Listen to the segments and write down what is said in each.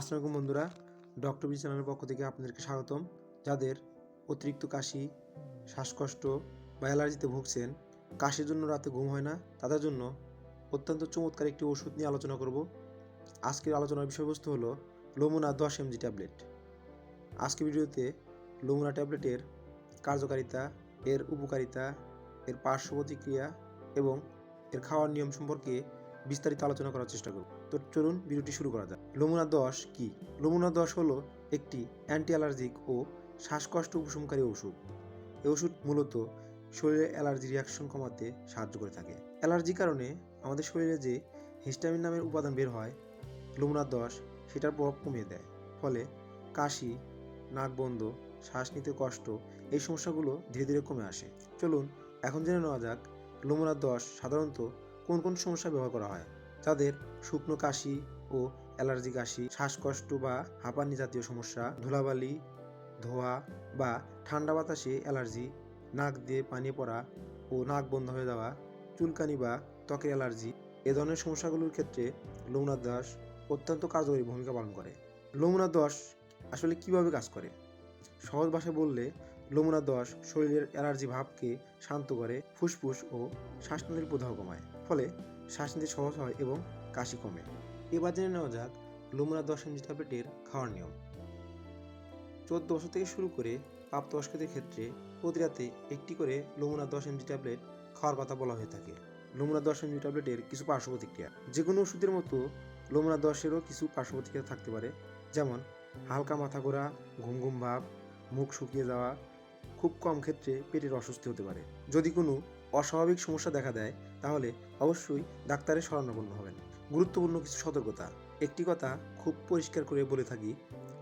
আসসালামু আলাইকুম বন্ধুরা ডক্টর বি চ্যানেলের পক্ষ থেকে আপনাদেরকে স্বাগতম। যাদের অতিরিক্ত কাশি, শ্বাসকষ্ট বা অ্যালার্জিতে ভুগছেন, কাশির জন্য রাতে ঘুম হয় না, তাদের জন্য অত্যন্ত চমৎকার একটি ওষুধ নিয়ে আলোচনা করব। আজকের আলোচনার বিষয়বস্তু হলো লোমোনা দশ এমজি ট্যাবলেট। আজকের ভিডিওতে লোমোনা ট্যাবলেটের কার্যকারিতা, এর উপকারিতা, এর পার্শ্ব প্রতিক্রিয়া এবং এর খাওয়ার নিয়ম সম্পর্কে বিস্তারিত আলোচনা করার চেষ্টা করব। তো চলুন ভিডিওটি শুরু করা যাক। লোমোনা দশ কি? লোমোনা দশ হলো একটি অ্যান্টি অ্যালার্জিক ও শ্বাসকষ্ট উপশমকারী ওষুধ। এই ওষুধ মূলত শরীরে অ্যালার্জি রিয়াকশন কমাতে সাহায্য করে থাকে। অ্যালার্জির কারণে আমাদের শরীরে যে হিস্টামিন নামের উপাদান বের হয় লোমোনা দশ সেটার প্রভাব কমিয়ে দেয়। ফলে কাশি, নাক বন্ধ, শ্বাস নিতে কষ্ট, এই সমস্যাগুলো ধীরে ধীরে কমে আসে। চলুন এখন জেনে নেওয়া যাক লোমোনা দশ সাধারণত কোন কোন সমস্যা ব্যবহার করা হয়। যাদের শুকনো কাশি ও অ্যালার্জি কাশি, শ্বাসকষ্ট বা হাঁপানি জাতীয় সমস্যা, ধুলাবালি, ধোয়া বা ঠান্ডা বাতাসে অ্যালার্জি, নাক দিয়ে পানি পড়া ও নাক বন্ধ হয়ে যাওয়া, চুলকানি বা ত্বকের অ্যালার্জি, এ ধরনের সমস্যাগুলোর ক্ষেত্রে লোমনা দাস অত্যন্ত কার্যকরী ভূমিকা পালন করে। লোমনা দশ আসলে কীভাবে কাজ করে? সহজ ভাষায় বললে লোমনা দশ শরীরের অ্যালার্জি ভাবকে শান্ত করে, ফুসফুস ও শ্বাসনালীর প্রদাহ কমায়, ফলে শ্বাস নিতে সহজ হয় এবং কাশি কমে। এবার জেনে নেওয়া যাক লোমনা দশ এমজি ট্যাবলেটের খাওয়ার নিয়ম। চোদ্দ বছর থেকে শুরু করে প্রাপ্তবয়স্কদের ক্ষেত্রে প্রতি রাতে একটি করে লোমনা দশ এমজি ট্যাবলেট খাওয়ার কথা বলা হয়ে থাকে। লোমনা দশ এমজি ট্যাবলেটের কিছু পার্শ্ব প্রতিক্রিয়া। যে কোনো ওষুধের মতো লোমনা দশেরও কিছু পার্শ্ব প্রতিক্রিয়া থাকতে পারে। যেমন হালকা মাথা ঘোরা, ঘুম ঘুম ভাব, মুখ শুকিয়ে যাওয়া খুব কম ক্ষেত্রে পেটের অস্বস্তি হতে পারে। যদি কোনো অস্বাভাবিক সমস্যা দেখা দেয়, তাহলে অবশ্যই ডাক্তারের শরণাপন্ন হবেন। গুরুত্বপূর্ণ কিছু সতর্কতা। একটি কথা খুব পরিষ্কার করে বলে থাকি,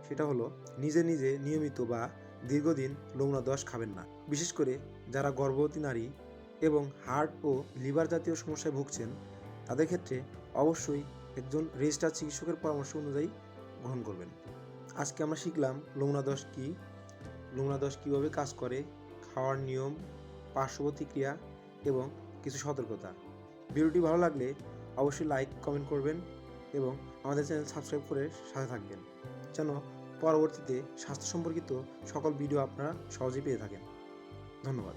সেটা হলো নিজে নিজে নিয়মিত বা দীর্ঘদিন লোমনা দশ খাবেন না। বিশেষ করে যারা গর্ভবতী নারী এবং হার্ট ও লিভার জাতীয় সমস্যায় ভুগছেন, তাদের ক্ষেত্রে অবশ্যই একজন রেজিস্টার চিকিৎসকের পরামর্শ অনুযায়ী গ্রহণ করবেন। আজকে আমরা শিখলাম লোমনা দশ কী লোমনা দশ কীভাবে কাজ করে, খাওয়ার নিয়ম পার্শ্ব প্রতিক্রিয়া এবং কিছু সতর্কতা। ভিডিওটি ভালো লাগলে অবশ্যই লাইক, কমেন্ট করবেন এবং আমাদের চ্যানেল সাবস্ক্রাইব করে সাথে থাকবেন। যেন পরবর্তীতে স্বাস্থ্য সম্পর্কিত সকল ভিডিও আপনারা সহজেই পেয়ে থাকেন। ধন্যবাদ।